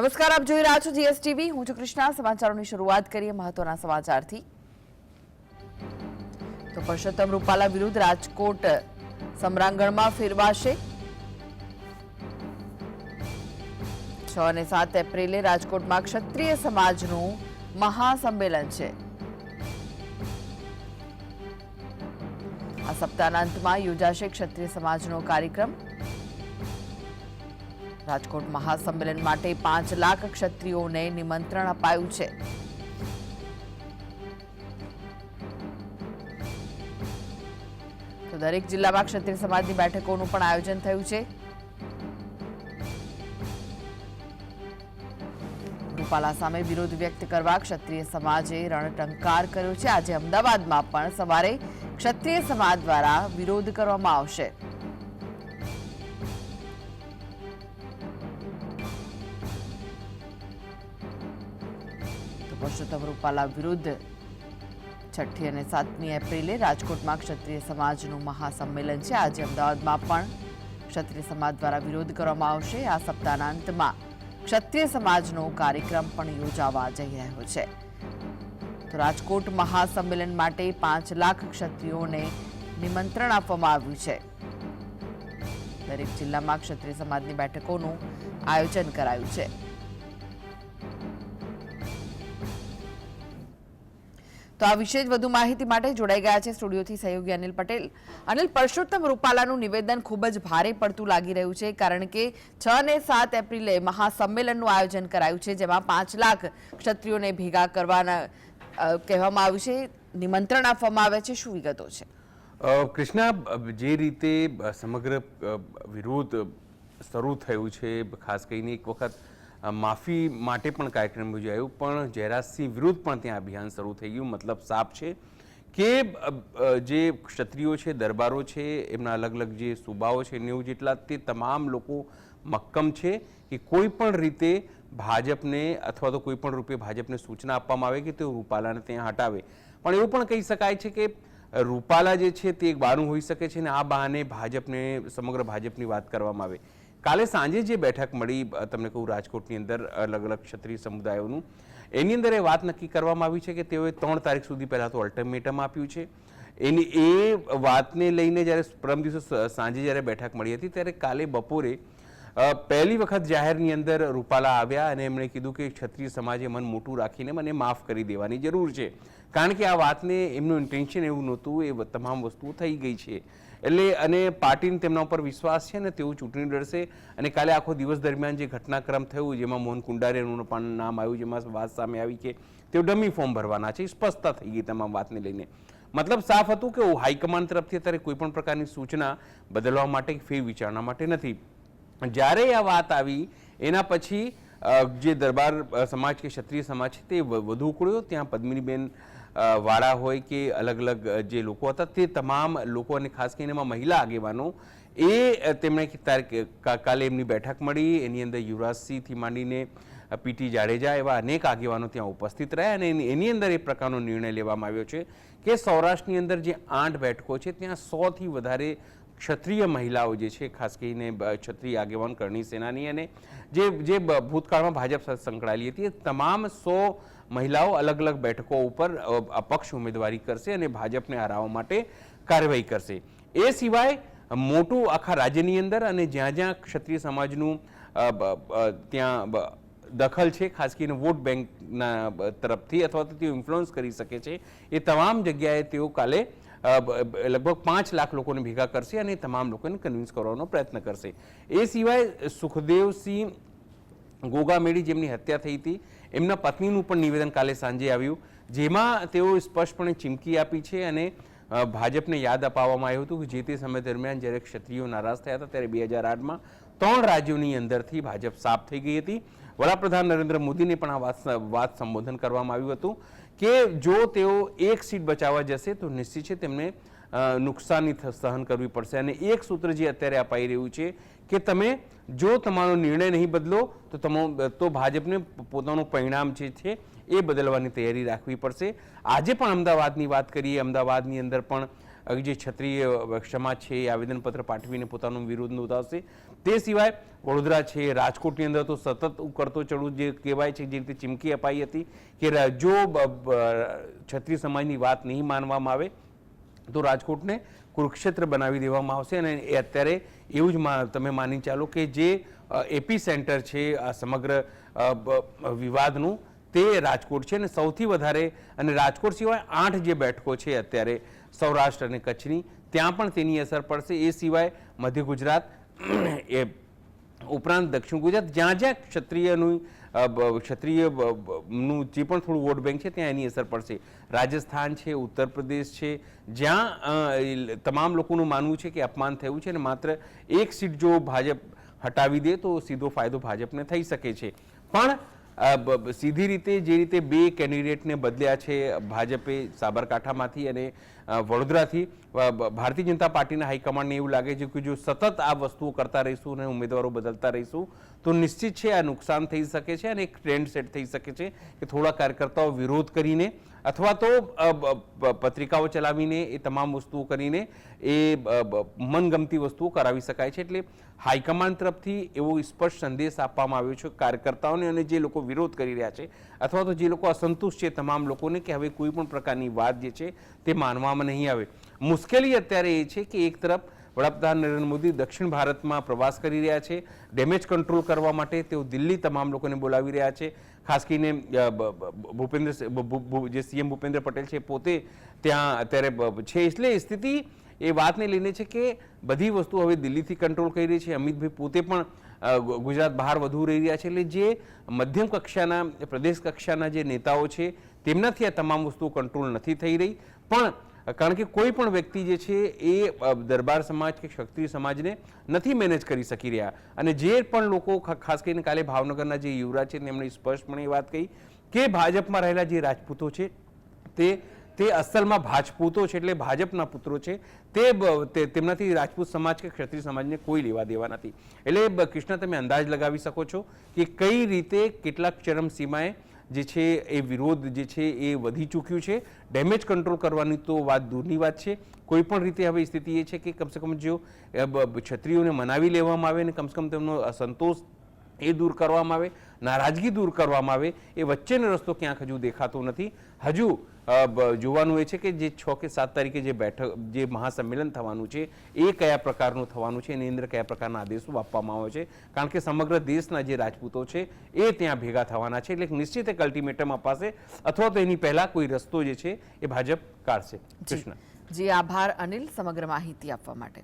નમસ્કાર, આપ જોઈ રહ્યા છો જીએસટીવી. હું છું કૃષ્ણા. સમાચારોની શરૂઆત કરીએ મહત્વના સમાચારથી. તો પરસોત્તમ રૂપાલા વિરુદ્ધ રાજકોટ સમરાંગણમાં ફેરવાશે. છ અને સાત એપ્રિલે રાજકોટમાં ક્ષત્રિય સમાજનું મહાસંમેલન છે. આ સપ્તાહના અંતમાં યોજાશે ક્ષત્રિય સમાજનો કાર્યક્રમ. રાજકોટ મહાસંમેલન માટે પાંચ લાખ ક્ષત્રિયોને નિમંત્રણ અપાયું છે. તો દરેક જિલ્લામાં ક્ષત્રિય સમાજની બેઠકોનું પણ આયોજન થયું છે. રૂપાલા સામે વિરોધ વ્યક્ત કરવા ક્ષત્રિય સમાજે રણટંકાર કર્યો છે. આજે અમદાવાદમાં પણ સવારે ક્ષત્રિય સમાજ દ્વારા વિરોધ કરવામાં આવશે. તો પરસોત્તમ રૂપાલા વિરુદ્ધ છઠ્ઠી અને સાતમી એપ્રિલે રાજકોટમાં ક્ષત્રિય સમાજનું મહાસંમેલન છે. આજે અમદાવાદમાં પણ ક્ષત્રિય સમાજ દ્વારા વિરોધ કરવામાં આવશે. આ સપ્તાહના અંતમાં ક્ષત્રિય સમાજનો કાર્યક્રમ પણ યોજાવા જઈ રહ્યો છે. તો રાજકોટ મહાસંમેલન માટે પાંચ લાખ ક્ષત્રિયોને નિમંત્રણ આપવામાં આવ્યું છે. દરેક જિલ્લામાં ક્ષત્રિય સમાજની બેઠકોનું આયોજન કરાયું છે. તો આ વિશે વધુ માહિતી માટે જોડાઈ ગયા છે સ્ટુડિયોથી સહયોગી અનિલ પટેલ. અનિલ, પરસોત્તમ રૂપાલાનું નિવેદન ખૂબ જ ભારે પડતું લાગી રહ્યું છે, કારણ કે છ અને સાત એપ્રિલે મહાસંમેલનનું આયોજન કરાયું છે, જેમાં પાંચ લાખ ક્ષત્રિયોને ભેગા કરવાના કહેવામાં આવ્યું છે, નિમંત્રણ આપવામાં આવે છે. શું વિગતો છે? કૃષ્ણા, જે રીતે સમગ્ર વિરોધ શરૂ થયું છે, ખાસ કરીને એક વખત માફી માટે પણ કાર્યક્રમ યોજાયો, પણ જયરાજસિંહ વિરુદ્ધ પણ ત્યાં અભિયાન શરૂ થઈ ગયું, મતલબ સાફ છે કે જે ક્ષત્રિયો છે, દરબારો છે, એમના અલગ અલગ જે સુબાઓ છે, નેવું જેટલા, તે તમામ લોકો મક્કમ છે કે કોઈ પણ રીતે ભાજપને અથવા તો કોઈ પણ રૂપે ભાજપને સૂચના આપવામાં આવે કે તેઓ રૂપાલાને ત્યાં હટાવે. પણ એવું પણ કહી શકાય છે કે રૂપાલા જે છે તે એક બહારનું હોઈ શકે છે ને આ બહાને ભાજપને, સમગ્ર ભાજપની વાત કરવામાં આવે. કાલે સાંજે જે બેઠક મળી તમને કહું રાજકોટની અંદર અલગ અલગ ક્ષત્રિય સમુદાયોનું, એની અંદર એ વાત નક્કી કરવામાં આવી છે કે તેઓએ ત્રણ તારીખ સુધી પહેલાં તો અલ્ટિમેટમ આપ્યું છે. એની, એ વાતને લઈને જ્યારે પરમ દિવસે સાંજે જ્યારે બેઠક મળી હતી, ત્યારે કાલે બપોરે પહેલી વખત જાહેરની અંદર રૂપાલા આવ્યા અને એમણે કીધું કે ક્ષત્રિય સમાજે મન મોટું રાખીને મને માફ કરી દેવાની જરૂર છે. કારણ કે આ વાતને, એમનું ઇન્ટેન્શન એવું નહોતું, એ તમામ વસ્તુઓ થઈ ગઈ છે. એટલે અને પાર્ટીને તેમના ઉપર વિશ્વાસ છે ને તેઓ ચૂંટણી લડશે. અને કાલે આખો દિવસ દરમિયાન જે ઘટનાક્રમ થયું, જેમાં મોહન કુંડારિયાનું પણ નામ આવ્યું, જેમાં વાત સામે આવી કે તેઓ ડમી ફોર્મ ભરવાના છે. સ્પષ્ટતા થઈ ગઈ તમામ વાતને લઈને. મતલબ સાફ હતું કે હાઈકમાન્ડ તરફથી અત્યારે કોઈ પણ પ્રકારની સૂચના બદલવા માટે ફેર વિચારણા માટે નથી. જ્યારે આ વાત આવી, એના પછી જે દરબાર સમાજ કે ક્ષત્રિય સમાજ છે તે વધુ ઉકળ્યો. ત્યાં પદ્મિનીબેન વાળા હોય કે અલગ અલગ જે લોકો હતા, તે તમામ લોકો અને ખાસ કરીને એમાં મહિલા આગેવાનો, એ તેમણે કાલે એમની બેઠક મળી. એની અંદર યુવરાજસિંહથી માંડીને પીટી જાડેજા એવા અનેક આગેવાનો ત્યાં ઉપસ્થિત રહ્યા અને એની- અંદર એ પ્રકારનો નિર્ણય લેવામાં આવ્યો છે કે સૌરાષ્ટ્રની અંદર જે આઠ બેઠકો છે, ત્યાં સોથી વધારે ક્ષત્રિય મહિલાઓ જે છે, ખાસ કરીને ક્ષત્રિય આગેવાન, કરણી સેનાની અને જે જે ભૂતકાળમાં ભાજપ સાથે સંકળાયેલી હતી, એ તમામ સો મહિલાઓ અલગ અલગ બેઠકો ઉપર અપક્ષ ઉમેદવારી કરશે અને ભાજપને હરાવવા માટે કાર્યવાહી કરશે. એ સિવાય, મોટું આખા રાજ્યની અંદર અને જ્યાં જ્યાં ક્ષત્રિય સમાજનું ત્યાં દખલ છે, ખાસ કરીને વોટ બેંકના તરફથી અથવા તો તેઓ ઇન્ફ્લુઅન્સ કરી શકે છે, એ તમામ જગ્યાએ તેઓ કાલે લગભગ પાંચ લાખ લોકોને ભેગા કરશે અને તમામ લોકોને કન્વિન્સ કરવાનો પ્રયત્ન કરશે. એ સિવાય સુખદેવસિંહ ગોગામેડી જેમની હત્યા થઈ હતી એમના પત્નીનું પણ નિવેદન કાલે સાંજે આવ્યું, જેમાં તેઓ સ્પષ્ટપણે ચીમકી આપી છે અને ભાજપને યાદ અપાવવામાં આવ્યું હતું કે જે તે સમય દરમિયાન જ્યારે ક્ષત્રિયો નારાજ થયા હતા ત્યારે બે હજાર આઠમાં ત્રણ રાજ્યોની અંદરથી ભાજપ સાફ થઈ ગઈ હતી. વડાપ્રધાન નરેન્દ્ર મોદીને પણ આ વાત વાત સંબોધન કરવામાં આવ્યું હતું કે જો તેઓ એક સીટ બચાવવા જશે તો નિશ્ચિત છે તેમને નુકસાની સહન કરવી પડશે. અને એક સૂત્ર જે અત્યારે અપાઈ રહ્યું છે કે તમે જો તમારો નિર્ણય નહીં બદલો, તો તમો, તો ભાજપને પોતાનું પરિણામ જે છે એ બદલવાની તૈયારી રાખવી પડશે. આજે પણ અમદાવાદની વાત કરીએ, અમદાવાદની અંદર પણ જે ક્ષત્રિય સમાજ છે એ આવેદનપત્ર પાઠવીને પોતાનો વિરોધ નોંધાવશે. તે સિવાય વડોદરા છે, રાજકોટની અંદર તો સતત ઉકળતો ચડવું જે કહેવાય છે, જે રીતે ચીમકી અપાઈ હતી કે જો ક્ષત્રિય સમાજની વાત નહીં માનવામાં આવે તો રાજકોટને કુરુક્ષેત્ર બનાવી દેવામાં આવશે અને એ અત્યારે એવું જ તમે માની ચાલો કે જે એપી સેન્ટર છે આ સમગ્ર વિવાદનું, તે રાજકોટ છે અને સૌથી વધારે, અને રાજકોટ સિવાય આઠ જે બેઠકો છે અત્યારે સૌરાષ્ટ્ર અને કચ્છની, ત્યાં પણ તેની અસર પડશે. એ સિવાય મધ્ય ગુજરાત, એ ઉપરાંત દક્ષિણ ગુજરાત, જ્યાં જ્યાં ક્ષત્રિયનું ક્ષત્રિયનું જે પણ થોડું વોટ બેંક છે, ત્યાં એની અસર પડશે. રાજસ્થાન છે ઉત્તર પ્રદેશ છે, જ્યાં તમામ લોકોનું માનવું છે કે અપમાન થયું છે અને માત્ર એક સીટ જો ભાજપ હટાવી દે તો સીધો ફાયદો ભાજપને થઈ શકે છે. પણ સીધી રીતે જે રીતે બે કેન્ડિડેટને બદલ્યા છે ભાજપે સાબરકાંઠામાંથી અને વડોદરાથી ભારતીય જનતા પાર્ટીના હાઈકમાન્ડને એવું લાગે છે કે જો સતત આ વસ્તુઓ કરતા રહીશું અને ઉમેદવારો બદલતા રહીશું, તો નિશ્ચિત છે આ નુકસાન થઈ શકે છે અને એક ટ્રેન્ડ સેટ થઈ શકે છે કે થોડા કાર્યકર્તાઓ વિરોધ કરીને અથવા તો પત્રિકાઓ ચલાવીને, એ તમામ વસ્તુઓ કરીને, એ મનગમતી વસ્તુઓ કરાવી શકાય છે. એટલે હાઈકમાન્ડ તરફથી એવો સ્પષ્ટ સંદેશ આપવામાં આવ્યો છે કાર્યકર્તાઓને અને જે લોકો વિરોધ કરી રહ્યા છે અથવા તો જે લોકો અસંતુષ્ટ છે તમામ લોકોને કે હવે કોઈ પણ પ્રકારની વાત જે છે તે માનવામાં નહીં આવે. મુશ્કેલી અત્યારે એ છે કે એક તરફ વડાપ્રધાન નરેન્દ્ર મોદી દક્ષિણ ભારતમાં પ્રવાસ કરી રહ્યા છે. ડેમેજ કંટ્રોલ કરવા માટે તેઓ દિલ્હી તમામ લોકોને બોલાવી રહ્યા છે. ખાસ કરીને ભૂપેન્દ્ર જે સીએમ ભૂપેન્દ્ર પટેલ છે, પોતે ત્યાં અત્યારે છે. એટલે સ્થિતિ એ વાતને લઈને છે કે બધી વસ્તુ હવે દિલ્હીથી કંટ્રોલ કરી રહી છે. અમિતભાઈ પોતે પણ ગુજરાત બહાર વધુ રહી રહ્યા છે. એટલે જે મધ્યમ કક્ષાના, પ્રદેશ કક્ષાના જે નેતાઓ છે, તેમનાથી આ તમામ વસ્તુઓ કંટ્રોલ નથી થઈ રહી. પણ કારણ કે કોઈ પણ વ્યક્તિ જે છે એ દરબાર સમાજ કે ક્ષત્રિય સમાજને નથી મેનેજ કરી શકી રહ્યા. અને જે પણ લોકો ખાસ કરીને કાલે ભાવનગરના જે યુવરાજ છે તેમણે સ્પષ્ટપણે વાત કહી કે ભાજપમાં રહેલા જે રાજપૂતો છે, તે તે અસલમાં ભાજપૂતો છે એટલે ભાજપના પુત્રો છે, તે તેમનાથી રાજપૂત સમાજ કે ક્ષત્રિય સમાજને કોઈ લેવા દેવા નથી. એટલે કૃષ્ણ તમે અંદાજ લગાવી શકો છો કે કઈ રીતે કેટલાક ચરમસીમાએ જે છે એ વિરોધ જે છે એ વધી ચૂક્યું છે. ડેમેજ કંટ્રોલ કરવાની તો વાત દૂરની વાત છે. કોઈ પણ રીતે હવે સ્થિતિ એ છે કે કમસે કમ જો ક્ષત્રિયોને મનાવી લેવામાં આવે અને કમસે કમ તેમનો અસંતોષ એ દૂર કરવામાં આવે, નારાજગી દૂર કરવામાં આવે, એ વચ્ચેનો રસ્તો ક્યાંક હજુ દેખાતો નથી. હજુ જોવાનું એ છે કે જે છ કે સાત તારીખે જે બેઠક જે મહાસંમેલન થવાનું છે એ કયા પ્રકારનું થવાનું છે એની અંદર કયા પ્રકારના આદેશો આપવામાં આવે છે? કારણ કે સમગ્ર દેશના જે રાજપૂતો છે એ ત્યાં ભેગા થવાના છે. એટલે એક નિશ્ચિત એક અલ્ટિમેટમ અપાશે અથવા તો એની પહેલા કોઈ રસ્તો જે છે એ ભાજપ કાઢશે. કૃષ્ણ. જી આભાર અનિલ સમગ્ર માહિતી આપવા માટે.